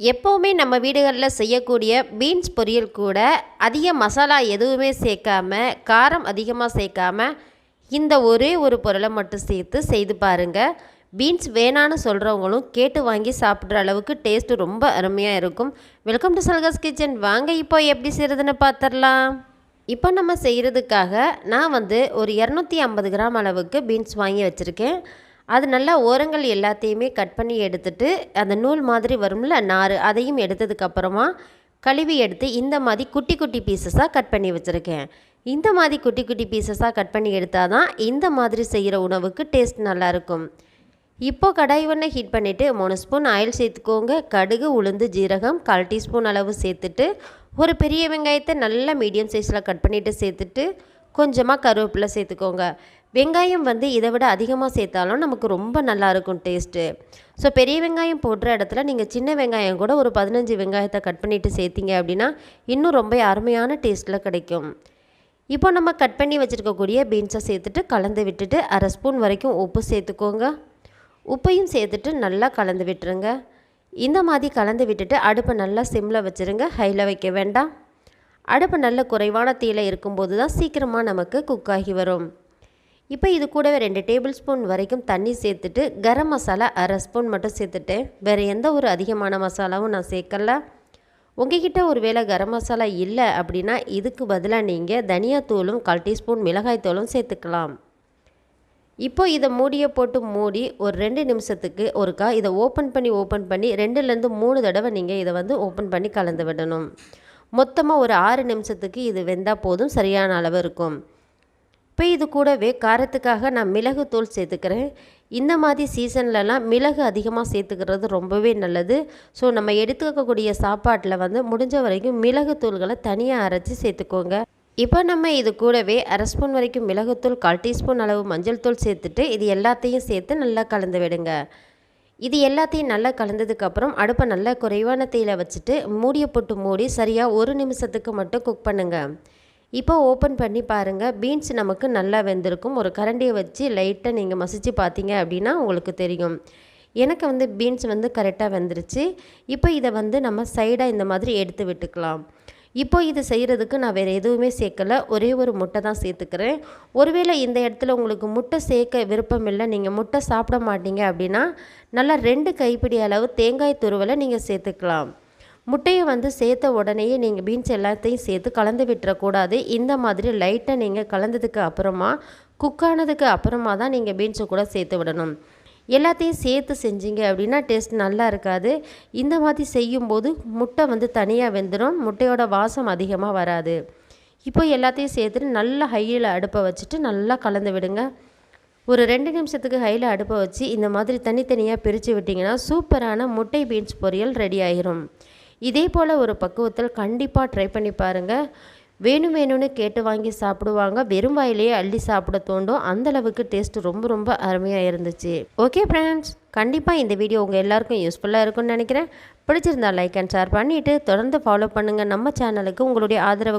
எப்போவுமே நம்ம வீடுகளில் செய்யக்கூடிய பீன்ஸ் பொரியல் கூட அதிக மசாலா எதுவுமே சேர்க்காம காரம் அதிகமாக சேர்க்காம இந்த ஒரே ஒரு பொருளை மட்டும் சேர்த்து செய்து பாருங்கள் பீன்ஸ் வேணான்னு சொல்கிறவங்களும் கேட்டு வாங்கி சாப்பிட்ற அளவுக்கு டேஸ்ட்டு ரொம்ப அருமையாக இருக்கும். வெல்கம் டு சல்கஸ் கிச்சன் வாங்க இப்போ எப்படி செய்கிறதுன்னு பார்த்துடலாம் இப்போ நம்ம செய்கிறதுக்காக நான் வந்து ஒரு இரநூத்தி ஐம்பது கிராம் அளவுக்கு பீன்ஸ் வாங்கி வச்சுருக்கேன். அது நல்லா ஓரங்கள் எல்லாத்தையுமே கட் பண்ணி எடுத்துட்டு அந்த நூல் மாதிரி வரும்ல நார் அதையும் எடுத்ததுக்கப்புறமா கழுவி எடுத்து இந்த மாதிரி குட்டி குட்டி பீசஸாக கட் பண்ணி வச்சுருக்கேன். இந்த மாதிரி குட்டி குட்டி பீசஸாக கட் பண்ணி எடுத்தால் தான் இந்த மாதிரி செய்கிற உணவுக்கு டேஸ்ட் நல்லாயிருக்கும் இப்போது கடாய் ஒன்று ஹீட் பண்ணிவிட்டு மூணு ஸ்பூன் ஆயில் சேர்த்துக்கோங்க. கடுகு உளுந்து ஜீரகம் கால் டீஸ்பூன் அளவு சேர்த்துட்டு ஒரு பெரிய வெங்காயத்தை நல்லா மீடியம் சைஸில் கட் பண்ணிவிட்டு சேர்த்துட்டு கொஞ்சமாக கருவேப்பிலை சேர்த்துக்கோங்க. வெங்காயம் வந்து இதை விட அதிகமாக சேர்த்தாலும் நமக்கு ரொம்ப நல்லாயிருக்கும் டேஸ்ட்டு ஸோ பெரிய வெங்காயம் போடுற இடத்துல நீங்கள் சின்ன வெங்காயம் கூட ஒரு பதினஞ்சு வெங்காயத்தை கட் பண்ணிவிட்டு சேர்த்திங்க அப்படின்னா இன்னும் ரொம்ப அருமையான டேஸ்ட்டில் கிடைக்கும். இப்போ நம்ம கட் பண்ணி வச்சுருக்கக்கூடிய பீன்ஸை சேர்த்துட்டு கலந்து விட்டுட்டு அரை ஸ்பூன் வரைக்கும் உப்பு சேர்த்துக்கோங்க. உப்பையும் சேர்த்துட்டு நல்லா கலந்து விட்டுருங்க. இந்த மாதிரி கலந்து விட்டுட்டு அடுப்பை நல்லா சிம்மில் வச்சுருங்க. ஹையில் வைக்க வேண்டாம். அடுப்பு நல்ல குறைவான தீயில் இருக்கும்போது தான் சீக்கிரமாக நமக்கு குக் ஆகி வரும். இப்போ இது கூடவே ரெண்டு டேபிள் ஸ்பூன் வரைக்கும் தண்ணி சேர்த்துட்டு கரம் மசாலா அரை ஸ்பூன் மட்டும் சேர்த்துட்டேன் வேறு எந்த ஒரு அதிகமான மசாலாவும் நான் சேர்க்கல. உங்ககிட்ட ஒரு வேளை கரம் மசாலா இல்லை அப்படின்னா இதுக்கு பதிலாக நீங்கள் தனியாத்தூளும் கால் டீஸ்பூன் மிளகாய்த்தூளும் சேர்த்துக்கலாம். இப்போ இதை மூடியை போட்டு மூடி ஒரு ரெண்டு நிமிஷத்துக்கு ஒருக்கா இதை ஓப்பன் பண்ணி ஓப்பன் பண்ணி ரெண்டுலேருந்து மூணு தடவை நீங்கள் இதை வந்து ஓப்பன் பண்ணி கலந்து விடணும். மொத்தமாக ஒரு ஆறு நிமிஷத்துக்கு இது வெந்தால் போதும் சரியான அளவு இருக்கும். இப்போ இது கூடவே காரத்துக்காக நான் மிளகு தூள் சேர்த்துக்கிறேன். இந்த மாதிரி சீசன்லலாம் மிளகு அதிகமாக சேர்த்துக்கிறது ரொம்பவே நல்லது. ஸோ நம்ம எடுத்துக்கக்கூடிய சாப்பாட்டில் வந்து முடிஞ்ச வரைக்கும் மிளகு தூள்களை தனியாக அரைச்சி சேர்த்துக்கோங்க. இப்போ நம்ம இது கூடவே அரை ஸ்பூன் வரைக்கும் மிளகுத்தூள் கால் டீஸ்பூன் அளவு மஞ்சள் தூள் சேர்த்துட்டு இது எல்லாத்தையும் சேர்த்து நல்லா கலந்து விடுங்க. இது எல்லாத்தையும் நல்லா கலந்ததுக்கப்புறம் அடுப்பை நல்லா குறைவான தீயில வச்சுட்டு மூடியை போட்டு மூடி சரியாக ஒரு நிமிஷத்துக்கு மட்டும் குக் பண்ணுங்கள் இப்போ ஓப்பன் பண்ணி பாருங்கள் பீன்ஸ் நமக்கு நல்லா வெந்திருக்கும். ஒரு கரண்டியை வச்சு லைட்டாக நீங்கள் மசித்து பார்த்தீங்க அப்படின்னா உங்களுக்கு தெரியும். எனக்கு வந்து பீன்ஸ் வந்து கரெக்டாக வெந்துருச்சு. இப்போ இதை வந்து நம்ம சைடாக இந்த மாதிரி எடுத்து விட்டுக்கலாம். இப்போ இது செய்கிறதுக்கு நான் வேறு எதுவுமே சேர்க்கலை. ஒரே ஒரு முட்டை தான் சேர்த்துக்கிறேன். ஒருவேளை இந்த இடத்துல உங்களுக்கு முட்டை சேர்க்க விருப்பம் இல்லை. நீங்கள் முட்டை சாப்பிட மாட்டீங்க அப்படின்னா நல்லா ரெண்டு கைப்பிடி அளவு தேங்காய் துருவலை நீங்கள் சேர்த்துக்கலாம். முட்டையை வந்து சேர்த்த உடனேயே நீங்கள் பீன்ஸ் எல்லாத்தையும் சேர்த்து கலந்து விட்டுறக்கூடாது. இந்த மாதிரி லைட்டாக நீங்கள் கலந்ததுக்கு அப்புறமா குக்கானதுக்கு அப்புறமா தான் நீங்கள் பீன்ஸை கூட சேர்த்து விடணும். எல்லாத்தையும் சேர்த்து செஞ்சீங்க அப்படின்னா டேஸ்ட் நல்லா இருக்காது. இந்த மாதிரி செய்யும்போது முட்டை வந்து தனியாக வெந்துடும் முட்டையோட வாசம் அதிகமாக வராது. இப்போ எல்லாத்தையும் சேர்த்துட்டு நல்லா ஹையில் அடுப்பை வச்சுட்டு நல்லா கலந்து விடுங்க. ஒரு ரெண்டு நிமிஷத்துக்கு ஹையில் அடுப்பை வச்சு இந்த மாதிரி தனித்தனியாக பிரித்து விட்டிங்கன்னா சூப்பரான முட்டை பீன்ஸ் பொரியல் ரெடி ஆகிரும் இதே போல் ஒரு பக்குவத்தில் கண்டிப்பாக ட்ரை பண்ணி பாருங்கள் வேணும் வேணும்னு கேட்டு வாங்கி சாப்பிடுவாங்க. வெறும் வாயிலேயே அள்ளி சாப்பிட தோண்டும். அந்தளவுக்கு டேஸ்ட் ரொம்ப ரொம்ப அருமையாக இருந்துச்சு. ஓகே ஃப்ரெண்ட்ஸ் கண்டிப்பாக இந்த வீடியோ உங்கள் எல்லாருக்கும் யூஸ்ஃபுல்லாக இருக்கும்னு நினைக்கிறேன். பிடிச்சிருந்தா லைக் அண்ட் ஷேர் பண்ணிவிட்டு தொடர்ந்து ஃபாலோ பண்ணுங்கள் நம்ம சேனலுக்கு உங்களுடைய ஆதரவு